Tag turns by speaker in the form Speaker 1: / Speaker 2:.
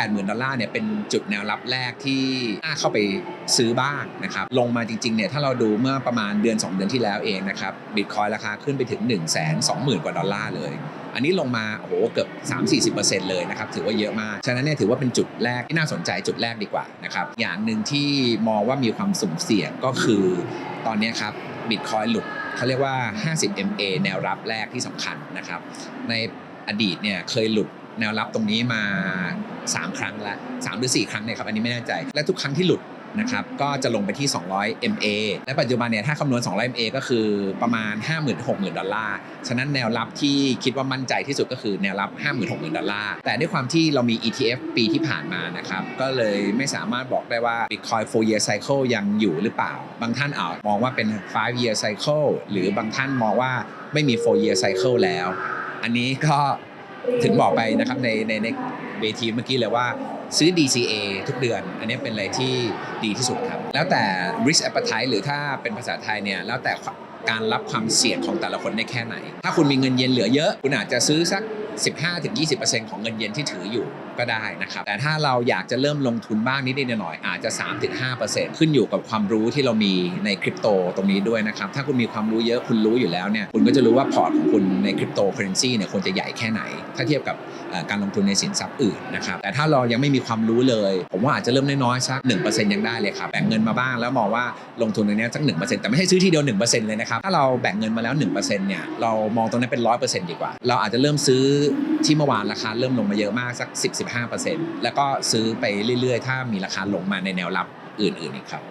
Speaker 1: 80,000 ดอลลาร์เนี่ยเป็นจุดแนวรับแรกที่น่าเข้าไปซื้อบ้างนะครับลงมาจริงๆเนี่ยถ้าเราดูเมื่อประมาณเดือน 2 เดือนที่แล้วเองนะครับบิตคอยราคาขึ้นไปถึง 1 2 0 0 0 0 กว่าดอลลาร์เลย อันนี้ลงมาโอ้โหเกือบ 3-40%เลยนะครับถือว่าเยอะมาก ฉะนั้นเนี่ยถือว่าเป็นจุดแรกที่น่าสนใจจุดแรกดีกว่านะครับอย่างหนึ่งที่มองว่ามีความสุ่มเสี่ยงก็คือตอนนี้ครับบิตคอยหลุดเขาเรียกว่า 50 MA แนวรับแรกที่สำคัญนะครับในอดีตเนี่ยเคยหลุด แนวรับตรงนี้มา 3 ครั้งละ3หรือ 4 ครั้งเนี่ยครับอันนี้ไม่แน่ใจ และทุกครั้งที่หลุดนะครับก็จะลงไปที่ 200 MA และปัจจุบันเนี่ยถ้าคำนวณ 200 MA ก็คือประมาณ 50,000 60,000 ดอลลาร์ ฉะนั้นแนวรับที่คิดว่ามั่นใจที่สุดก็คือแนวรับ 50,000 60,000 ดอลลาร์ แต่ด้วยความที่เรามี ETF ปีที่ผ่านมานะครับก็เลยไม่สามารถบอกได้ว่า Bitcoin 4 year cycle ยังอยู่หรือเปล่า บางท่านอาจมองว่าเป็น 5 year cycle หรือบางท่านมองว่าไม่มี 4 year cycle แล้ว อันนี้ก็ ถึงบอกไปนะครับในในในเวทีเมื่อกี้เลยว่าซื้อ DCA ทุกเดือน อันนี้เป็นอะไรที่ดีที่สุดครับ แล้วแต่ risk appetite หรือถ้าเป็นภาษาไทยเนี่ยแล้วแต่การรับความเสี่ยงของแต่ละคนได้แค่ไหน ถ้าคุณมีเงินเย็นเหลือเยอะ คุณอาจจะซื้อสัก 15-20%ของเงินเย็นที่ถืออยู่ก็ได้นะครับ แต่ถ้าเราอยากจะเริ่มลงทุนบ้างนิดๆหน่อยๆอาจจะ 3-5%ขึ้นอยู่กับความรู้ที่เรามีในคริปโตตรงนี้ด้วยนะครับ ถ้าคุณมีความรู้เยอะคุณรู้อยู่แล้วเนี่ยคุณก็จะรู้ว่าพอร์ตของคุณในคริปโตเคอเรนซีเนี่ยควรจะใหญ่แค่ไหน ถ้าเทียบกับการลงทุนในสินทรัพย์อื่นนะครับ แต่ถ้าเรายังไม่มีความรู้เลย ผมว่าอาจจะเริ่มน้อยๆสัก1%ยังได้เลยครับแบ่งเงินมาบ้างแล้วมองว่าลงทุนตรงนี้สัก1%แต่ไม่ใช่ซื้อทีเดียว1%เลยนะครับถ้าเราแบ่งเงินมาแล้ว1%เนี่ยเรามองตรงนั้นเป็น 100%ดีกว่า เราอาจจะเริ่มซื้อที่เมื่อวานราคาเริ่มลงมาเยอะมากสัก 10-15%แล้วก็ซื้อไปเรื่อยๆ ถ้ามีราคาลงมาในแนวรับอื่นๆอีกครับ